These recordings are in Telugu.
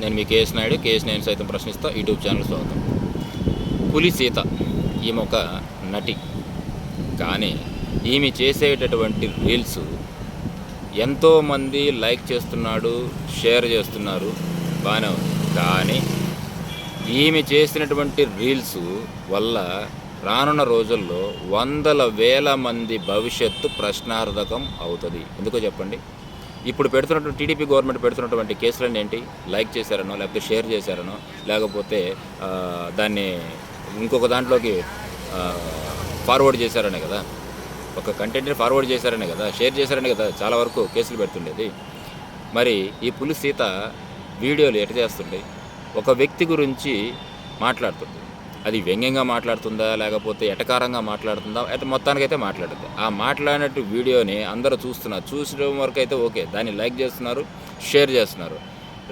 నేను మీ కేఎస్ నాయుడు కేఎస్ నేను సైతం ప్రశ్నిస్తా. యూట్యూబ్ ఛానల్ స్వాగతం. పులి సీత ఈమె ఒక నటి. కానీ ఈమె చేసేటటువంటి రీల్స్ ఎంతోమంది లైక్ చేస్తున్నాడు షేర్ చేస్తున్నారు. బాగానే ఉంది. కానీ ఈమె చేసినటువంటి రీల్స్ వల్ల రానున్న రోజుల్లో వందల వేల మంది భవిష్యత్తు ప్రశ్నార్థకం అవుతుంది. ఎందుకో చెప్పండి? ఇప్పుడు పెడుతున్నటువంటి టీడీపీ గవర్నమెంట్ పెడుతున్నటువంటి కేసులన్నీ ఏంటి? లైక్ చేశారనో లేకపోతే షేర్ చేశారనో లేకపోతే దాన్ని ఇంకొక దాంట్లోకి ఫార్వర్డ్ చేశారనే కదా? ఒక కంటెంట్ని ఫార్వర్డ్ చేశారనే కదా? షేర్ చేశారనే కదా? చాలా వరకు కేసులు పెడుతుండేది. మరి ఈ పులి సీత వీడియోలు ఎట చేస్తుండే ఒక వ్యక్తి గురించి మాట్లాడుతుంది. అది వ్యంగ్యంగా మాట్లాడుతుందా లేకపోతే ఎటకారంగా మాట్లాడుతుందా అయితే మొత్తానికైతే మాట్లాడుతుంది ఆ మాట్లాడినట్టు వీడియోని అందరూ చూస్తున్నారు. చూసిన వరకు అయితే ఓకే దాన్ని లైక్ చేస్తున్నారు షేర్ చేస్తున్నారు.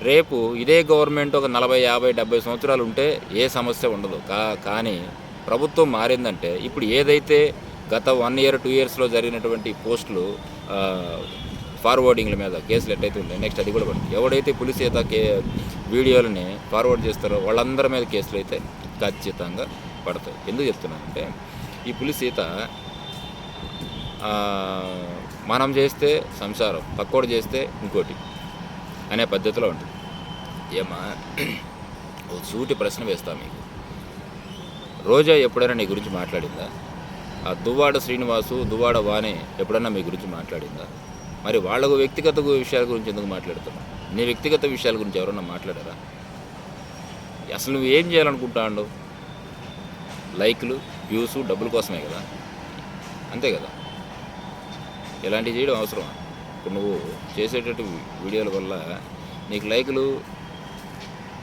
రేపు ఇదే గవర్నమెంట్ ఒక నలభై యాభై డెబ్బై సంవత్సరాలు ఉంటే ఏ సమస్య ఉండదు. కా కానీ ప్రభుత్వం మారిందంటే ఇప్పుడు ఏదైతే గత వన్ ఇయర్ టూ ఇయర్స్లో జరిగినటువంటి పోస్టులు ఫార్వర్డింగ్ల మీద కేసులు ఎట్టయితే ఉంటాయి నెక్స్ట్ అది కూడా పడుతుంది. ఎవడైతే పులిస్ చేత కే వీడియోలని ఫార్వర్డ్ చేస్తారో వాళ్ళందరి మీద కేసులు అయితే ఖచ్చితంగా పడతాయి. ఎందుకు చెప్తున్నానంటే ఈ పులి సీత మనం చేస్తే సంసారం పక్కోడు చేస్తే ఇంకోటి అనే పద్ధతిలో ఉంటుంది. ఏమా ఓ సూటి ప్రశ్న వేస్తా మీకు. రోజా ఎప్పుడైనా నీ గురించి మాట్లాడిందా? ఆ దువ్వాడ శ్రీనివాసు దువ్వాడ వాణి ఎప్పుడన్నా మీ గురించి మాట్లాడిందా? మరి వాళ్ళ వ్యక్తిగత విషయాల గురించి ఎందుకు మాట్లాడుతున్నా నీ వ్యక్తిగత విషయాల గురించి ఎవరన్నా మాట్లాడారా? అసలు నువ్వు ఏం చేయాలనుకుంటాడు? లైక్లు వ్యూస్ డబ్బుల కోసమే కదా? అంతే కదా? ఇలాంటివి చేయడం అవసరం ఇప్పుడు నువ్వు చేసేటట్టు వీడియోల వల్ల నీకు లైకులు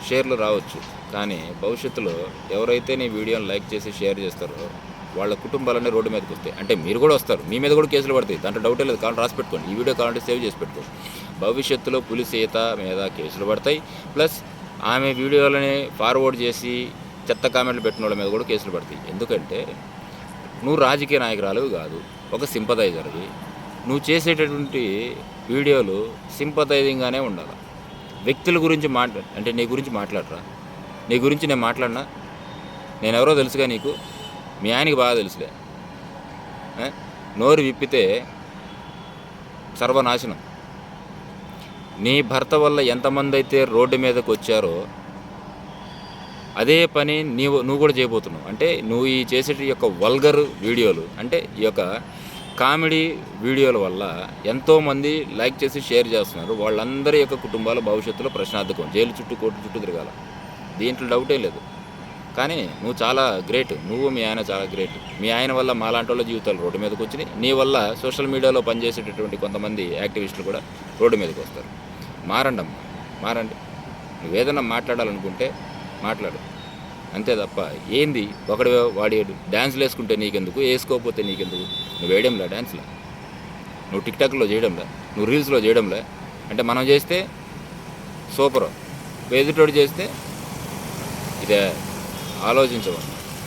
షేర్లు రావచ్చు. కానీ భవిష్యత్తులో ఎవరైతే నీ వీడియోని లైక్ చేసి షేర్ చేస్తారో వాళ్ళ కుటుంబాలన్నీ రోడ్డు మీదకి వస్తాయి. అంటే మీరు కూడా వస్తారు. మీ మీద కూడా కేసులు పడతాయి. దాంట్లో డౌటే లేదు. కావాలంటే రాసి పెట్టుకోండి. ఈ వీడియో కావాలంటే సేవ్ చేసి పెట్టుకోండి. భవిష్యత్తులో పులి సీత మీద కేసులు పడతాయి. ప్లస్ ఆమె వీడియోలని ఫార్వర్డ్ చేసి చెత్త కామెంట్లు పెట్టిన వాళ్ళ మీద కూడా కేసులు పడతాయి. ఎందుకంటే నువ్వు రాజకీయ నాయకురాలు కాదు ఒక సింపదైజర్వి నువ్వు చేసేటటువంటి వీడియోలు సింపదైజింగ్గానే ఉండాలి. వ్యక్తుల గురించి మాట్లా అంటే నీ గురించి మాట్లాడరా? నీ గురించి నేను మాట్లాడినా? నేను ఎవరో తెలుసుగా నీకు? మీ ఆయనకి బాగా తెలుసులే. నోరు విప్పితే సర్వనాశనం. నీ భర్త వల్ల ఎంతమంది అయితే రోడ్డు మీదకి వచ్చారో అదే పని నీవు నువ్వు కూడా చేయబోతున్నావు. అంటే నువ్వు ఈ చేసే ఈ యొక్క వల్గర్ వీడియోలు అంటే ఈ యొక్క కామెడీ వీడియోల వల్ల ఎంతోమంది లైక్ చేసి షేర్ చేస్తున్నారు. వాళ్ళందరి యొక్క కుటుంబాల భవిష్యత్తులో ప్రశ్నార్థకం. జైలు చుట్టూ కోర్టు చుట్టూ తిరగాల. దీంట్లో డౌటే లేదు. కానీ నువ్వు చాలా గ్రేట్. నువ్వు మీ ఆయన చాలా గ్రేట్. మీ ఆయన వల్ల మాలాంటి వాళ్ళ జీవితాలు రోడ్డు మీదకి వచ్చినాయి. నీ వల్ల సోషల్ మీడియాలో పనిచేసేటటువంటి కొంతమంది యాక్టివిస్టులు కూడా రోడ్డు మీదకి వస్తారు. మారండి అమ్మా మారండి. నువ్వేదన్నా మాట్లాడాలనుకుంటే మాట్లాడు. అంతే తప్ప ఏంది ఒకడు వాడి డ్యాన్స్లు వేసుకుంటే నీకెందుకు? వేసుకోకపోతే నీకెందుకు? నువ్వు వేయడంలా డ్యాన్స్లా నువ్వు టిక్టాక్లో చేయడంలా నువ్వు రీల్స్లో చేయడంలా అంటే మనం చేస్తే సూపర్. ఎదుటోడు చేస్తే ఇదే ఆలోచించవు?